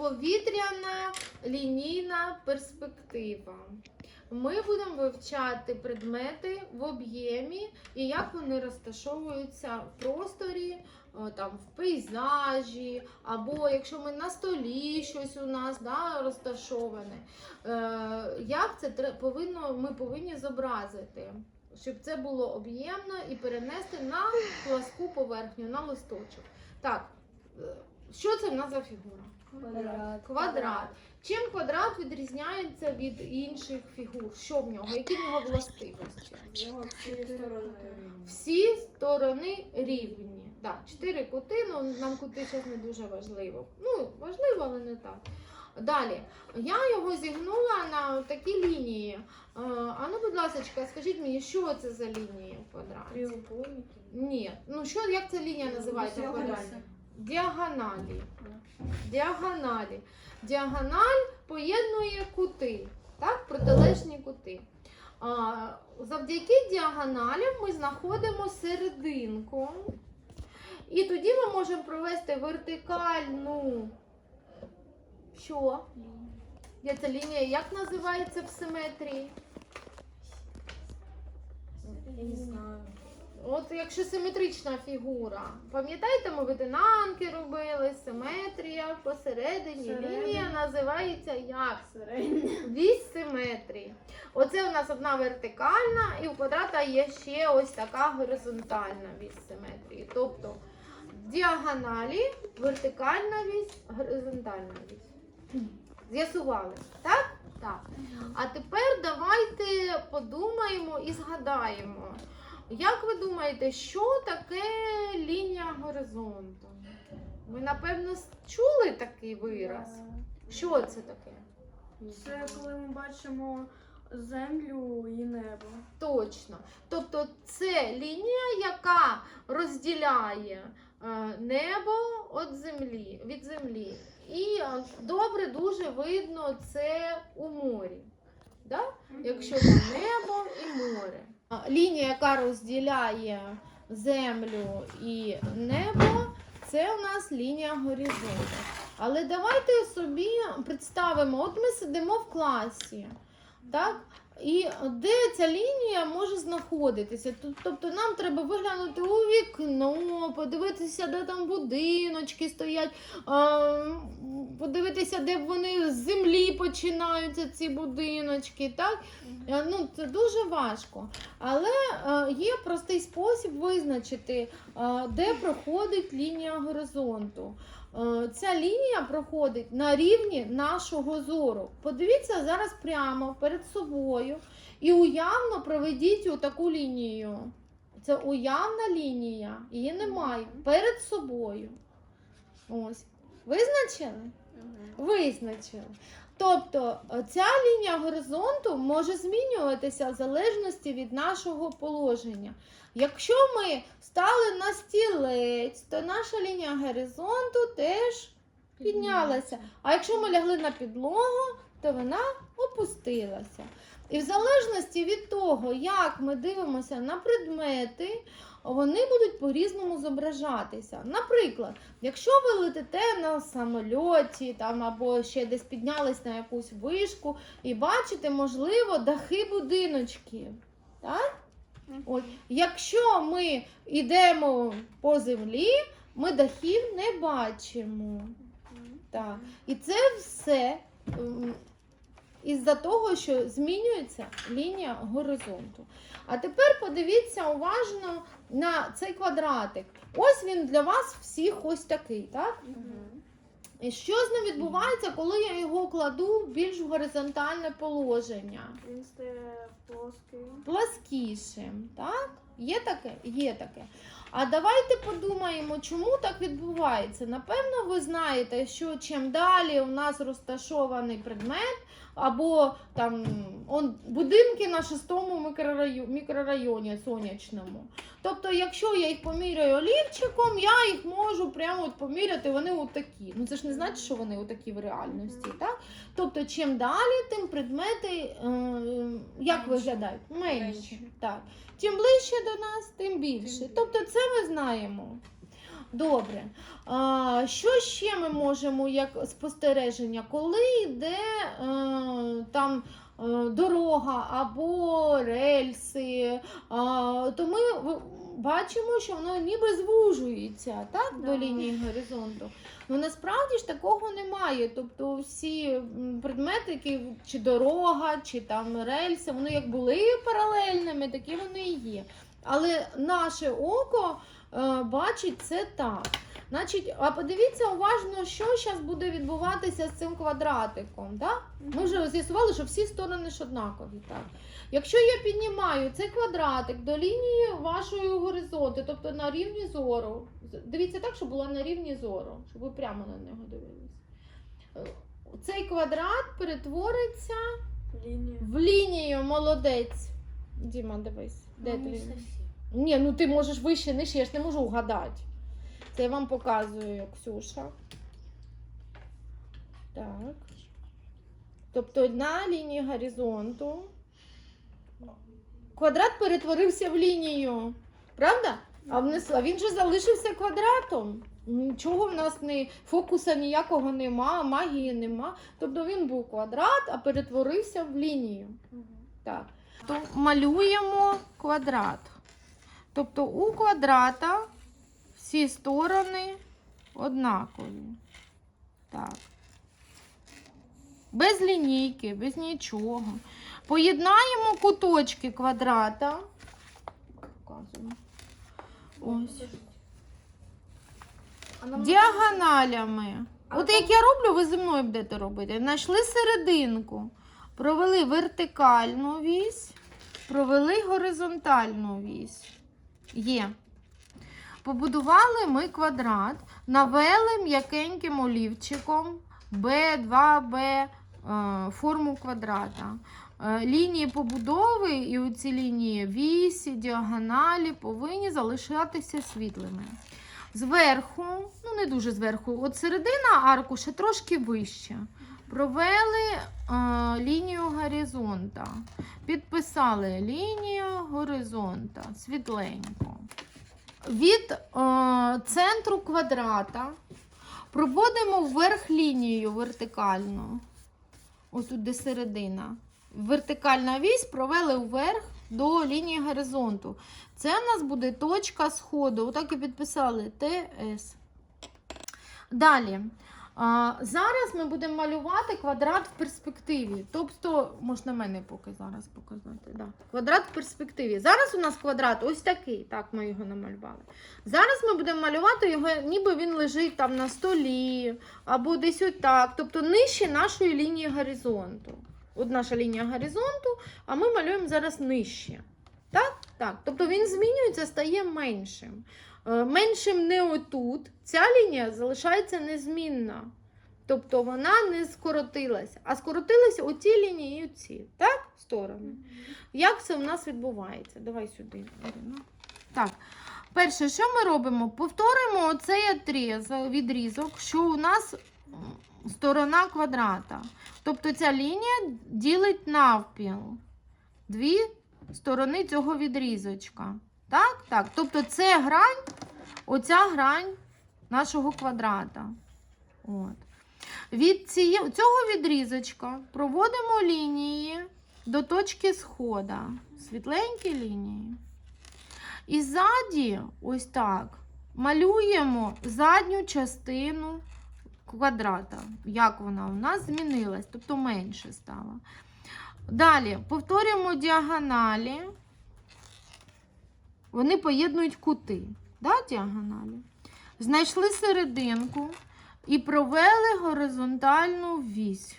Повітряна лінійна перспектива. Ми будемо вивчати предмети в об'ємі і як вони розташовуються в просторі, там, в пейзажі, або якщо ми на столі щось у нас да, розташоване. Е, як це повинно, ми повинні зобразити, щоб це було об'ємно і перенести на пласку поверхню, на листочок. Так, е, що це в нас за фігура? Квадрат. Квадрат. Чим квадрат відрізняється від інших фігур? Що в нього? Які в нього властивості? Його всі сторони рівні. Всі сторони рівні. Да, чотири кути, ну нам кути зараз не дуже важливо. Ну, важливо, але не так. Далі, я його зігнула на такі лінії. Е, А ну, будь ласка, скажіть мені, що це за лінії в квадраті? Ні. Ну що, як ця лінія називається в квадраті? Діагоналі. Діагоналі. Діагональ поєднує кути, так? протилежні кути. А, завдяки діагоналям ми знаходимо серединку. І тоді ми можемо провести вертикальну. Що? Ця лінія як називається в симетрії? Я не знаю. От якщо симетрична фігура, пам'ятаєте, ми витинанки робили, симетрія посередині. Всередині. Лінія називається як? Середня. Вісь симетрії. Оце у нас одна вертикальна, і у квадрата є ще ось така горизонтальна вісь симетрії. Тобто в діагоналі вертикальна вісь, горизонтальна вісь. З'ясували, так? Так. А тепер давайте подумаємо і згадаємо. Як ви думаєте, що таке лінія горизонту? Ви, напевно, чули такий вираз? Що це таке? Це коли ми бачимо землю і небо. Точно. Тобто це лінія, яка розділяє е, небо від землі, від землі. І е, добре дуже видно це у морі. Да? Якщо там небо і море. Лінія, яка розділяє землю і небо, це у нас лінія горизонту. Але давайте собі представимо, от ми сидимо в класі, так? І де ця лінія може знаходитися? Тобто нам треба виглянути у вікно, подивитися, де там будиночки стоять, подивитися, де вони з землі починаються ці будиночки. Так? Е, Ну, це дуже важко. Але е, є простий спосіб визначити, е, де проходить лінія горизонту. Е, Ця лінія проходить на рівні нашого зору. Подивіться зараз прямо перед собою і уявно проведіть у таку лінію. Це уявна лінія, її немає перед собою. Ось. Визначили? Визначили. Тобто е, ця лінія горизонту може змінюватися в залежності від нашого положення. Якщо ми стали на стілець, то наша лінія горизонту теж піднялася. А якщо ми лягли на підлогу, то вона опустилася. І в залежності від того, як ми дивимося на предмети, вони будуть по-різному зображатися. Наприклад, якщо ви летите на самольоті там, або ще десь піднялись на якусь вишку і бачите, можливо, дахи будиночків. Так? От, якщо ми йдемо по землі, ми дахів не бачимо. Так. І це все із-за того, що змінюється лінія горизонту. А тепер подивіться уважно на цей квадратик. Ось він для вас всіх ось такий, так? І що з ним відбувається, коли я його кладу в більш горизонтальне положення? Він стає плоским. пласкішим. Так? Є таке? Є таке. А давайте подумаємо, чому так відбувається. Напевно, ви знаєте, що чим далі у нас розташований предмет, або там он, будинки на шостому мікрорайоні, мікрорайоні сонячному. Тобто, якщо я їх поміряю олівчиком, я їх можу прямо от поміряти, вони отакі. Ну це ж не значить, що вони отакі в реальності. Так? Тобто, чим далі, тим предмети е, як виглядають? Менші. Так. Чим ближче до нас, тим більше. Тобто, це ми знаємо. Добре. А, що ще ми можемо як спостереження? Коли йде е, там е, дорога або рельси, то ми бачимо, що воно ніби звужується так, до лінії горизонту. Ну насправді ж такого немає. Тобто всі предмети, які чи дорога, чи там рельси, вони як були паралельними, такі вони і є. Але наше око бачить це так. Значить, а подивіться уважно, що зараз буде відбуватися з цим квадратиком. Да? Ми вже з'ясували, що всі сторони ж однакові. Так? Якщо я піднімаю цей квадратик до лінії вашої горизонту, тобто на рівні зору, дивіться так, щоб була на рівні зору, щоб ви прямо на нього дивились. Е, Цей квадрат перетвориться Лінія. в лінію молодець. Діма, дивись, де ти? Ні, ну ти можеш вище, нижче, я ж не можу вгадати. Це я вам показую, Ксюша. Так. Тобто на лінії горизонту квадрат перетворився в лінію. Правда? А внес- а він же залишився квадратом. Нічого в нас не фокуса ніякого нема, магії нема. Тобто він був квадрат, а перетворився в лінію. Так. То малюємо квадрат. Тобто у квадрата всі сторони однакові. Так. Без лінійки, без нічого. Поєднаємо куточки квадрата. Показуємо. Ось. Діагоналями. От як я роблю, ви зі мною будете робити. Знайшли серединку, провели вертикальну вісь, провели горизонтальну вісь. Є. Побудували ми квадрат, навели м'якеньким олівчиком B2B е, форму квадрата. Е, Лінії побудови і оці лінії вісі, діагоналі повинні залишатися світлими. Зверху, ну не дуже зверху, от середина аркуша трошки вище. Провели е, лінію горизонта. Підписали лінію горизонта світленько. Від е, центру квадрата проводимо вверх лінію вертикальну. Ось де середина. Вертикальна вісь провели вверх до лінії горизонту. Це в нас буде точка сходу. Отак і підписали ТС. Далі. А, зараз ми будемо малювати квадрат в перспективі. Тобто, можна мене поки зараз показати. Да. Квадрат в перспективі. Зараз у нас квадрат ось такий. Так, ми його намалювали. Зараз ми будемо малювати його, ніби він лежить там на столі, або десь отак. Тобто нижче нашої лінії горизонту. От наша лінія горизонту, а ми малюємо зараз нижче. Так? Так. Тобто він змінюється, стає меншим. Е, Меншим не отут. Ця лінія залишається незмінна. Тобто вона не скоротилася, а скоротилися оці лінії і оці, так? Сторони. Як це у нас відбувається? Давай сюди. Так. Перше, що ми робимо? Повторимо оцей отрізок, відрізок, що у нас сторона квадрата. Тобто ця лінія ділить навпіл дві сторони цього відрізочка. Так? Так. Тобто це грань, оця грань нашого квадрата. От. Від ціє, цього відрізочка проводимо лінії до точки схода. Світленькі лінії. І ззаді, ось так, малюємо задню частину квадрата. Як вона у нас змінилась, тобто менше стала. Далі повторюємо діагоналі. Вони поєднують кути. Да, діагоналі. Знайшли серединку і провели горизонтальну вісь.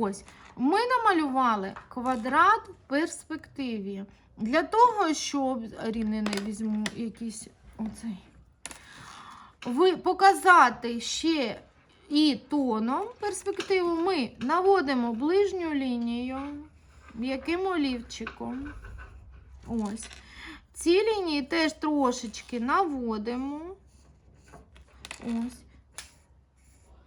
Ось. Ми намалювали квадрат в перспективі. Для того, щоб Аріни не візьму якийсь оцей. Ви показати ще і тоном перспективу, ми наводимо ближню лінію м'яким олівчиком. Ось. Ці лінії теж трошечки наводимо. Ось.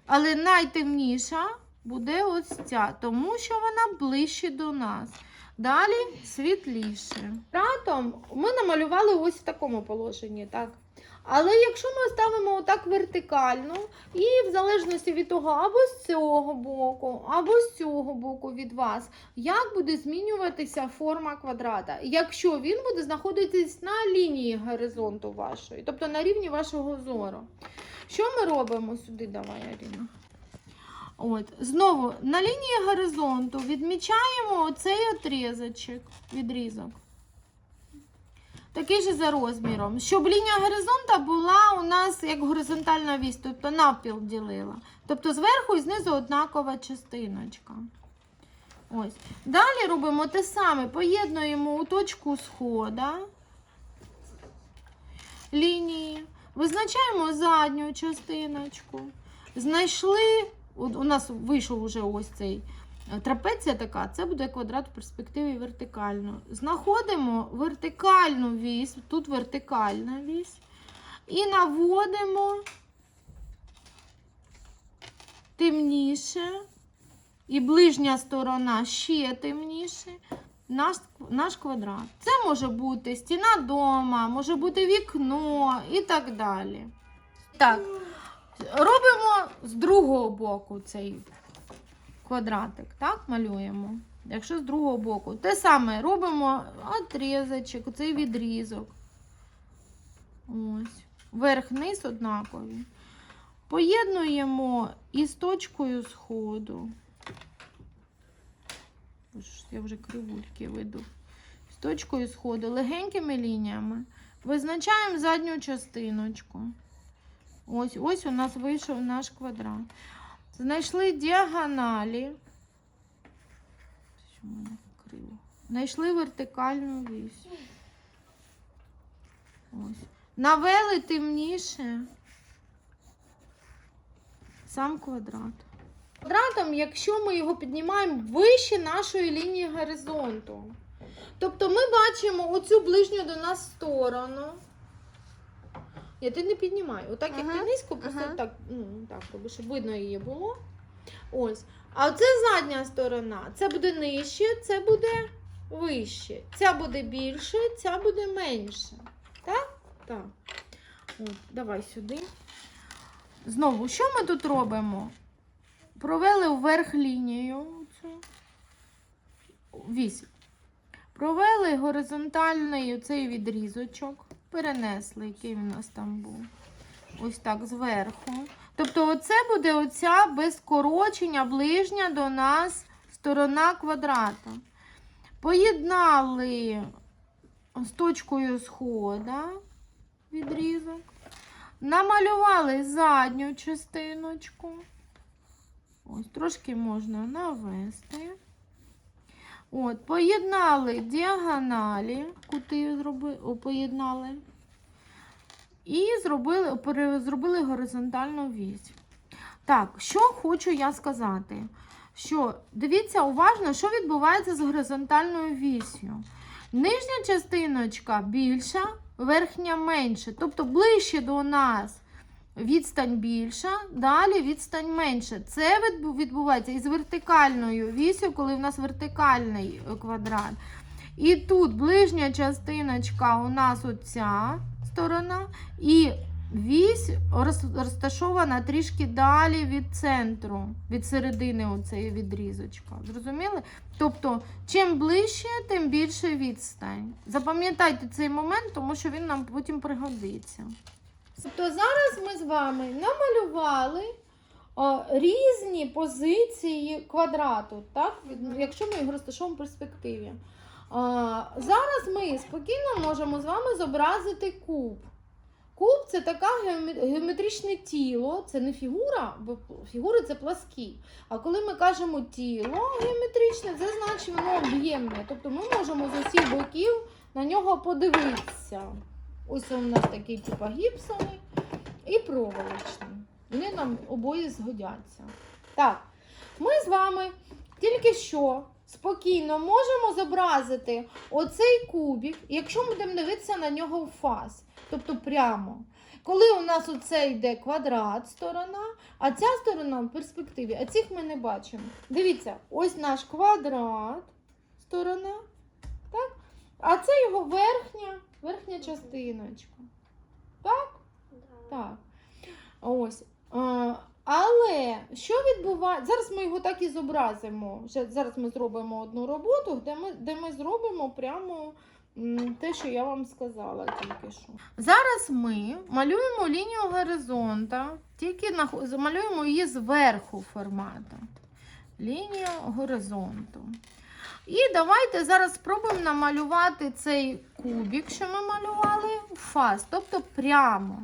Але найтемніша буде ось ця, тому що вона ближче до нас. Далі світліше. Ратом ми намалювали ось в такому положенні, так. Але якщо ми ставимо отак вертикально, і в залежності від того, або з цього боку, або з цього боку від вас, як буде змінюватися форма квадрата, якщо він буде знаходитись на лінії горизонту вашої, тобто на рівні вашого зору. Що ми робимо сюди? Давай, Аріна. От, знову на лінії горизонту відмічаємо оцей отрізочок, відрізок. Такий же за розміром. Щоб лінія горизонта була у нас як горизонтальна вісь, тобто навпіл ділила. Тобто зверху і знизу однакова частиночка. Ось. Далі робимо те саме, поєднуємо у точку схода лінії, визначаємо задню частиночку. Знайшли, у нас вийшов уже ось цей трапеція така, це буде квадрат в перспективі вертикально. Знаходимо вертикальну вісь, тут вертикальна вісь, і наводимо темніше, і ближня сторона ще темніше. Наш, наш квадрат. Це може бути стіна дома, може бути вікно і так далі. Так, робимо з другого боку цей квадратик, так, малюємо. Якщо з другого боку. Те саме робимо отрізочок, цей відрізок. Ось. Верх-низ однакові. Поєднуємо із точкою сходу. Я вже кривульки веду. З точкою сходу легенькими лініями визначаємо задню частиночку. Ось, ось у нас вийшов наш квадрат. Знайшли діагоналі. Знайшли вертикальну вісь. Ось. Навели темніше сам квадрат. Квадратом, якщо ми його піднімаємо вище нашої лінії горизонту. Тобто ми бачимо оцю ближню до нас сторону. Я ти не піднімай. Отак, як Ага, ти низько, просто ага. так, так робиш, щоб видно її було. Ось. А це задня сторона. Це буде нижче, це буде вище. Ця буде більше, ця буде менше. Так? Так. От, давай сюди. Знову, що ми тут робимо? Провели вверх лінію цю вісь. Провели горизонтальний цей відрізочок, перенесли, який у нас там був. Ось так зверху. Тобто, оце буде оця без скорочення ближня до нас сторона квадрата. Поєднали з точкою схода відрізок. Намалювали задню частиночку. Ось, трошки можна навести. От, поєднали діагоналі, кути зроби, о, поєднали. І зробили, зробили горизонтальну вісь. Так, що хочу я сказати? Що дивіться уважно, що відбувається з горизонтальною вісю. Нижня частиночка більша, верхня менша. Тобто ближче до нас відстань більша, далі відстань менша. Це відбувається із вертикальною вісю, коли в нас вертикальний квадрат. І тут ближня частиночка у нас оця сторона, і вісь розташована трішки далі від центру, від середини оцеї відрізочка. Зрозуміли? Тобто, чим ближче, тим більше відстань. Запам'ятайте цей момент, тому що він нам потім пригодиться. Тобто зараз ми з вами намалювали о, різні позиції квадрату, так? Якщо ми його розташовуємо в перспективі. Зараз ми спокійно можемо з вами зобразити куб. Куб це таке геометричне тіло, це не фігура, бо фігури це пласкі. А коли ми кажемо тіло геометричне, це значить воно об'ємне. Тобто ми можемо з усіх боків на нього подивитися. Ось у нас такий типу гіпсовий і проволочний. Вони нам обоє згодяться. Так, ми з вами тільки що спокійно можемо зобразити оцей кубик, якщо ми будемо дивитися на нього в фаз, тобто прямо. Коли у нас оце йде квадрат сторона, а ця сторона в перспективі, а цих ми не бачимо. Дивіться, ось наш квадрат сторона, так? а це його верхня, верхня частиночка. Так? Так. Ось. Але що відбувається? Зараз ми його так і зобразимо. Ще Зараз ми зробимо одну роботу, де ми, де ми зробимо прямо те, що я вам сказала тільки що. Зараз ми малюємо лінію горизонта, тільки замалюємо її зверху формату. Лінія горизонту. І давайте зараз спробуємо намалювати цей кубик, що ми малювали, в фаз, тобто прямо.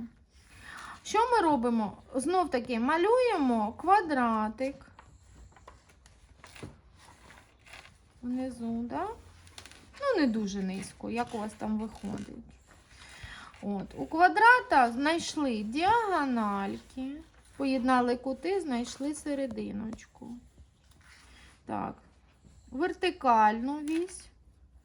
Що ми робимо? Знов таки малюємо квадратик. Внизу, да? Ну, не дуже низько, як у вас там виходить. От. У квадрата знайшли діагональки, поєднали кути, знайшли серединочку. Так, вертикальну вісь,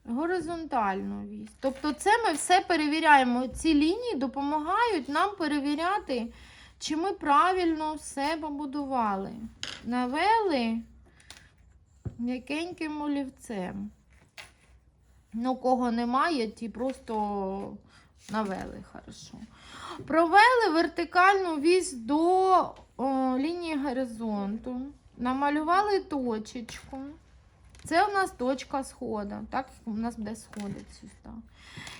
горизонтальну вісь. Тобто, це ми все перевіряємо. Ці лінії допомагають нам перевіряти, чи ми правильно все побудували. Навели м'якеньким олівцем. Ну, кого немає, ті просто навели хорошо. Провели вертикальну вісь до о, лінії горизонту. Намалювали точечку. Це у нас точка сходу. Так у нас буде сходить сюди.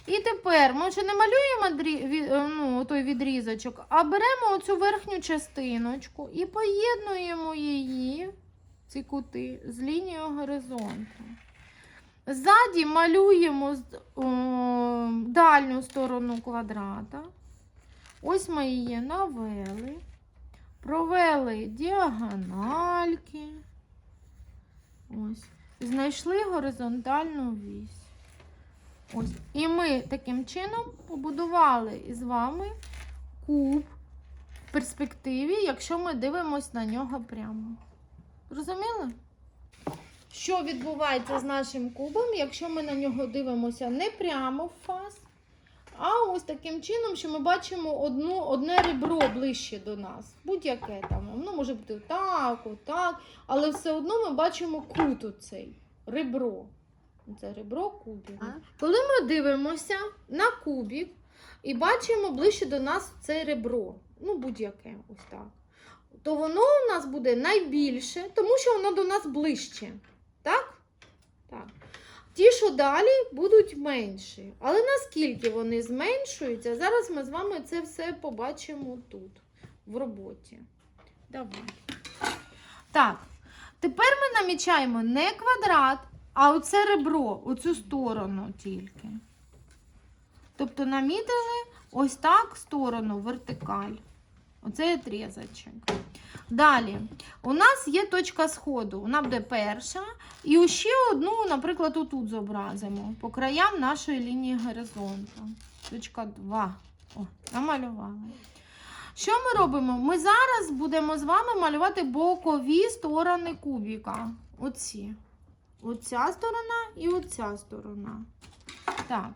І тепер ми вже не малюємо е, ну, той відрізочок, а беремо оцю верхню частиночку і поєднуємо її, ці кути, з лінією горизонту. Ззаді малюємо о, дальню сторону квадрата. Ось ми її навели, провели діагональки. Ось. Знайшли горизонтальну вісь. Ось. І ми таким чином побудували із вами куб в перспективі, якщо ми дивимося на нього прямо. Розуміли? Що відбувається з нашим кубом, якщо ми на нього дивимося не прямо в фаз, а ось таким чином, що ми бачимо одну, одне ребро ближче до нас. Будь-яке там. Воно може бути отак, отак, але все одно ми бачимо кут оцей, ребро. Це ребро кубів. Коли ми дивимося на кубик і бачимо ближче до нас це ребро, ну будь-яке ось так, то воно у нас буде найбільше, тому що воно до нас ближче. Так? Так. Ті, що далі, будуть менші. Але наскільки вони зменшуються, зараз ми з вами це все побачимо тут, в роботі. Давай. Так, тепер ми намічаємо не квадрат, а оце ребро, оцю сторону тільки. Тобто намітили ось так сторону, вертикаль. Оцей отрізочок. Далі, у нас є точка сходу. Вона буде перша. І ще одну, наприклад, отут зобразимо по краям нашої лінії горизонту. Точка 2. О, намалювали. Що ми робимо? Ми зараз будемо з вами малювати бокові сторони кубіка. Оці. Оця сторона і оця сторона. Так.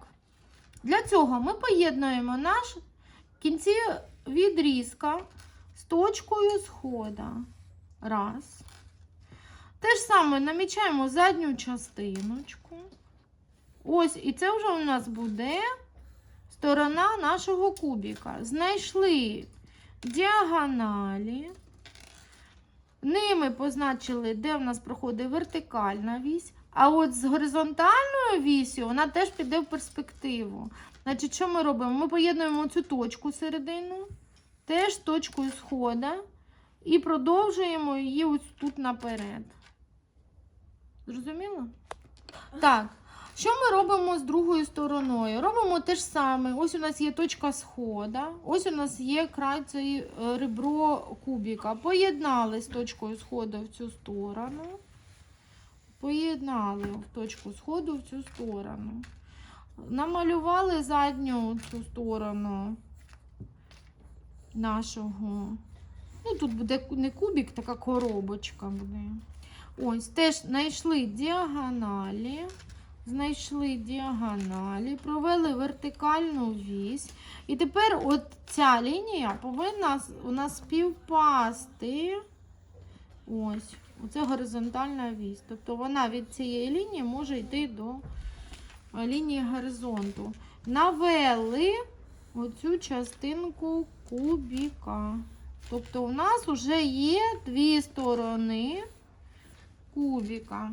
Для цього ми поєднуємо наш кінці відрізка точкою схода. Раз. Те ж саме намічаємо задню частиночку. Ось, і це вже у нас буде сторона нашого кубіка. Знайшли діагоналі. Ними позначили, де в нас проходить вертикальна вісь. А от з горизонтальною вісю вона теж піде в перспективу. Значить, що ми робимо? Ми поєднуємо цю точку середину, теж точкою схода, і продовжуємо її ось тут наперед. Зрозуміло? Так. Що ми робимо з другою стороною? Робимо те ж саме. Ось у нас є точка схода, ось у нас є край цієї е, ребро кубіка. Поєднали з точкою сходу в цю сторону. Поєднали точку сходу в цю сторону. Намалювали задню цю сторону нашого. Ну, тут буде не кубик, така коробочка буде. Ось, теж знайшли діагоналі. Знайшли діагоналі, провели вертикальну вісь. І тепер от ця лінія повинна у нас співпасти. Ось, оце горизонтальна вісь. Тобто вона від цієї лінії може йти до е, лінії горизонту. Навели оцю частинку кубіка. Тобто у нас вже є дві сторони кубіка.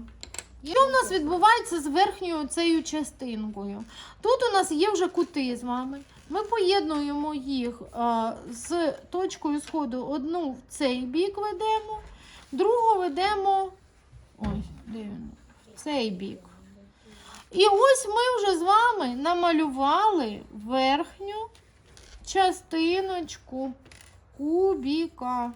Що у нас відбувається з верхньою цією частинкою? Тут у нас є вже кути з вами. Ми поєднуємо їх з точкою сходу. Одну в цей бік ведемо, другу ведемо ось, де він? цей бік. І ось ми вже з вами намалювали верхню частиночку кубіка.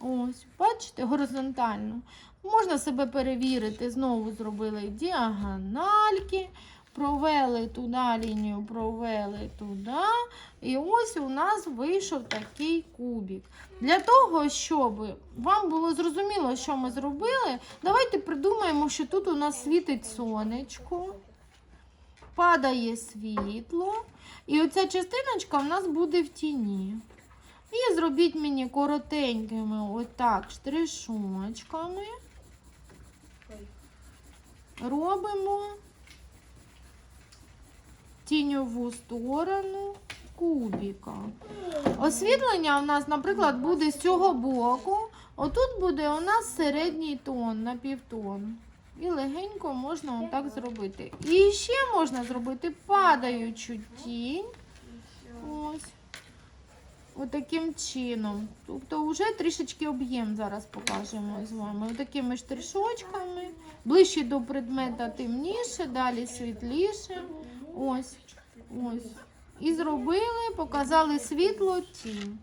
Ось, бачите, горизонтально. Можна себе перевірити. Знову зробили діагональки, провели туди лінію, провели туди. І ось у нас вийшов такий кубік. Для того, щоб вам було зрозуміло, що ми зробили, давайте придумаємо, що тут у нас світить сонечко, падає світло, і оця частиночка в нас буде в тіні. І зробіть мені коротенькими отак штришочками. Робимо тіньову сторону кубіка. Освітлення у нас, наприклад, буде з цього боку. Отут буде у нас середній тон на півтон. І легенько можна отак зробити. І ще можна зробити падаючу тінь. Ось. Отаким чином. Тобто вже трішечки об'єм зараз покажемо з вами. Отакими штришочками. Ближче до предмета темніше, далі світліше. Ось. Ось. І зробили, показали світло тінь.